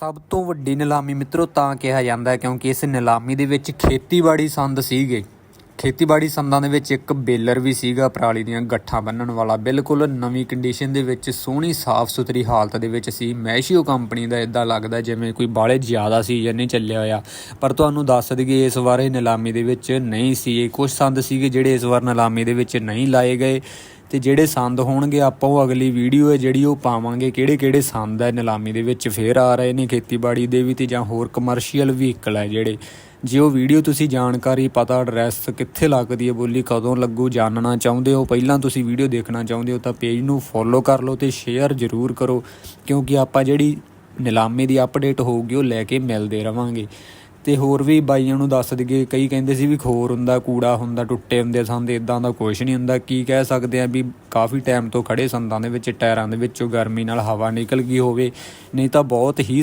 ਸਭ ਤੋਂ ਵੱਡੀ ਨਿਲਾਮੀ ਮਿੱਤਰੋ ਤਾਂ ਕਿਹਾ ਜਾਂਦਾ ਹੈ ਕਿਉਂਕਿ ਇਸ ਨਿਲਾਮੀ ਦੇ ਵਿੱਚ ਖੇਤੀਬਾੜੀ ਸੰਦ ਸੀਗੇ। ਖੇਤੀਬਾੜੀ ਸੰਦਾਂ ਦੇ ਵਿੱਚ ਇੱਕ ਬੇਲਰ ਵੀ ਸੀਗਾ, ਪਰਾਲੀ ਦੀਆਂ ਗੱਠਾਂ ਬੰਨਣ ਵਾਲਾ। ਬਿਲਕੁਲ ਨਵੀਂ ਕੰਡੀਸ਼ਨ ਦੇ ਵਿੱਚ ਸੋਹਣੀ ਸਾਫ਼ ਸੁਥਰੀ ਹਾਲਤ ਦੇ ਵਿੱਚ ਸੀ। ਮੈਸ਼ੀਓ ਕੰਪਨੀ ਦਾ ਇਦਾਂ ਲੱਗਦਾ ਜਿਵੇਂ ਕੋਈ ਬਾਲੇ ਜ਼ਿਆਦਾ ਸੀਜ਼ਨ ਨਹੀਂ ਚੱਲਿਆ ਹੋਇਆ। ਪਰ ਤੁਹਾਨੂੰ ਦੱਸ ਦਈਏ, ਇਸ ਵਾਰ ਇਹ ਨਿਲਾਮੀ ਦੇ ਵਿੱਚ ਨਹੀਂ ਸੀ। ਇਹ ਕੁਝ ਸੰਦ ਸੀਗੇ ਜਿਹੜੇ ਇਸ ਵਾਰ ਨਿਲਾਮੀ ਦੇ ਵਿੱਚ ਨਹੀਂ ਲਾਏ ਗਏ। ਤੇ ਜਿਹੜੇ ਸੰਦ ਹੋਣਗੇ, ਆਪਾਂ ਉਹ ਅਗਲੀ ਵੀਡੀਓ ਹੈ ਜਿਹੜੀ ਉਹ ਪਾਵਾਂਗੇ। ਕਿਹੜੇ ਕਿਹੜੇ ਸੰਦ ਹੈ ਨਿਲਾਮੀ ਦੇ ਵਿੱਚ ਫੇਰ ਆ ਰਹੇ ਨੇ ਖੇਤੀਬਾੜੀ ਦੇ ਵੀ ਤੇ ਜਾਂ ਹੋਰ ਕਮਰਸ਼ੀਅਲ ਵਹੀਕਲ ਹੈ ਜਿਹੜੇ। ਜੇ ਉਹ ਵੀਡੀਓ ਤੁਸੀਂ ਜਾਣਕਾਰੀ, ਪਤਾ ਐਡਰੈਸ ਕਿੱਥੇ ਲੱਗਦੀ ਹੈ ਬੋਲੀ, ਕਦੋਂ ਲੱਗੂ, ਜਾਣਨਾ ਚਾਹੁੰਦੇ ਹੋ, ਪਹਿਲਾਂ ਤੁਸੀਂ ਵੀਡੀਓ ਦੇਖਣਾ ਚਾਹੁੰਦੇ ਹੋ ਤਾਂ ਪੇਜ ਨੂੰ ਫੋਲੋ ਕਰ ਲਓ ਤੇ ਸ਼ੇਅਰ ਜ਼ਰੂਰ ਕਰੋ। ਕਿਉਂਕਿ ਆਪਾਂ ਜਿਹੜੀ ਨਿਲਾਮੀ ਦੀ ਅਪਡੇਟ ਹੋਊਗੀ, ਉਹ ਲੈ ਕੇ ਮਿਲਦੇ ਰਵਾਂਗੇ। ਤੇ ਹੋਰ ਵੀ ਬਾਈਆਂ ਨੂੰ ਦੱਸ ਦਈਏ, ਕਈ ਕਹਿੰਦੇ ਸੀ ਵੀ ਖੋਰ ਹੁੰਦਾ, ਕੂੜਾ ਹੁੰਦਾ, ਟੁੱਟੇ ਹੁੰਦੇ ਸੰਦ ਇਦਾਂ ਦਾ ਕੁਝ ਨਹੀਂ ਹੁੰਦਾ। ਕੀ ਕਹਿ ਸਕਦੇ ਆ ਵੀ ਕਾਫੀ ਟਾਈਮ ਤੋਂ ਖੜੇ ਸੰਦਾਂ ਦੇ ਵਿੱਚ, ਟਾਇਰਾਂ ਦੇ ਵਿੱਚੋਂ ਗਰਮੀ ਨਾਲ ਹਵਾ ਨਿਕਲ ਗਈ ਹੋਵੇ, ਨਹੀਂ ਤਾਂ ਬਹੁਤ ਹੀ